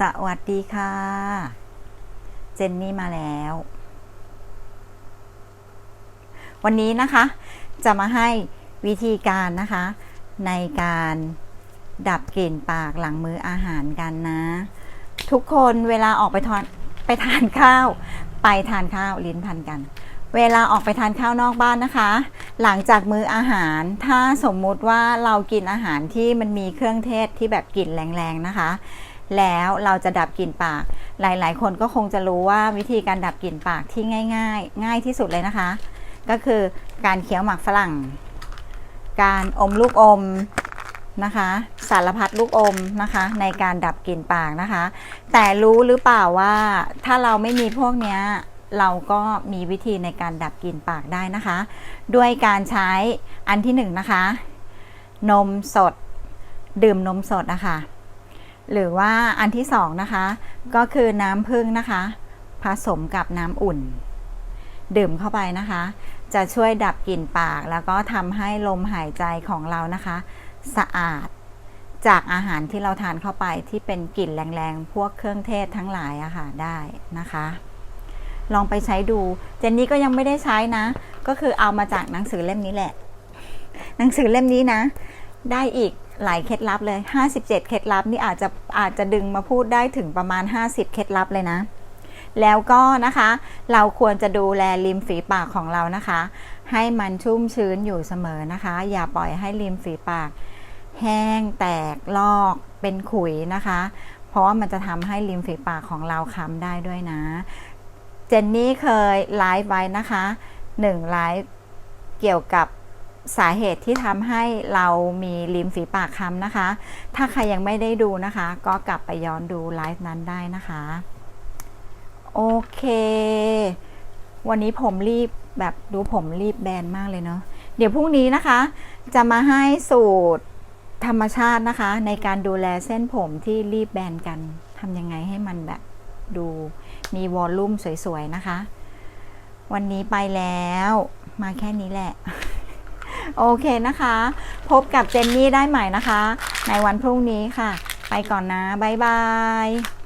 สวัสดีค่ะ เจนนี่มาแล้ว วันนี้นะคะ จะมาให้วิธีการนะคะ ในการดับกลิ่นปากหลังมื้ออาหารกันนะ ทุกคนเวลาออกไปทานไปทานข้าว ไปทานข้าวลิ้นพันกัน เวลาออกไปทานข้าวนอกบ้านนะคะ หลังจากมื้ออาหาร ถ้าสมมุติว่าเรากินอาหารที่มันมีเครื่องเทศที่แบบกลิ่นแรงๆนะคะ แล้วเราจะดับกลิ่นปาก หลาย ๆ คนก็คงจะรู้ว่าวิธีการดับกลิ่นปากที่ง่าย ๆ ง่ายที่สุดเลยนะคะ ก็คือการเคี้ยวหมากฝรั่ง การอมลูกอมนะคะ สารพัดลูกอมนะคะ ในการดับกลิ่นปากนะคะ แต่รู้หรือเปล่าว่าถ้าเราไม่มีพวกเนี้ยเราก็มีวิธีในการดับกลิ่นปากได้นะคะ ด้วยการใช้อันที่หนึ่งนะคะ นมสดดื่มนมสดนะคะ หรือว่าอันที่สองนะคะ ก็คือน้ำผึ้งนะคะ ผสมกับน้ำอุ่น ดื่มเข้าไปนะคะ จะช่วยดับกลิ่นปาก แล้วก็ทำให้ลมหายใจของเรานะคะ สะอาดจากอาหารที่เราทานเข้าไปที่เป็นกลิ่นแรงๆ พวกเครื่องเทศทั้งหลายอะค่ะได้นะคะ ลองไปใช้ดู เจนนี่ก็ยังไม่ได้ใช้นะ ก็คือเอามาจากหนังสือเล่มนี้แหละ หนังสือเล่มนี้นะ ได้อีก หลายเคล็ดลับเลย 57 เคล็ดลับนี่อาจจะอาจจะดึงมาพูดได้ถึงประมาณ 50 เคล็ดลับเลยนะ แล้วก็นะคะ เราควรจะดูแลริมฝีปากของเรานะคะ ให้มันชุ่มชื้นอยู่เสมอนะคะ อย่าปล่อยให้ริมฝีปาก แห้งแตกลอกเป็นขุยนะคะ เพราะว่ามันจะทำให้ริมฝีปากของเราค้ำได้ด้วยนะ เจนนี่เคยไลฟ์ไว้นะคะหนึ่งไลฟ์เกี่ยวกับ สาเหตุที่ทำให้เรามีริมฝีปากค้ำนะคะ ถ้าใครยังไม่ได้ดูนะคะ ก็กลับไปย้อนดูไลฟ์นั้นได้นะคะ โอเค วันนี้ผมรีบแบบดูผมรีบแบนมากเลยเนาะ เดี๋ยวพรุ่งนี้นะคะ จะมาให้สูตรธรรมชาตินะคะ ในการดูแลเส้นผมที่รีบแบนกันทำยังไงให้มันแบบดูมีวอลลุ่มสวยๆนะคะ วันนี้ไปแล้วมาแค่นี้แหละ โอเคนะคะ พบกับเจนนี่ได้ใหม่นะคะ ในวันพรุ่งนี้ค่ะ ไปก่อนนะ บ๊ายบาย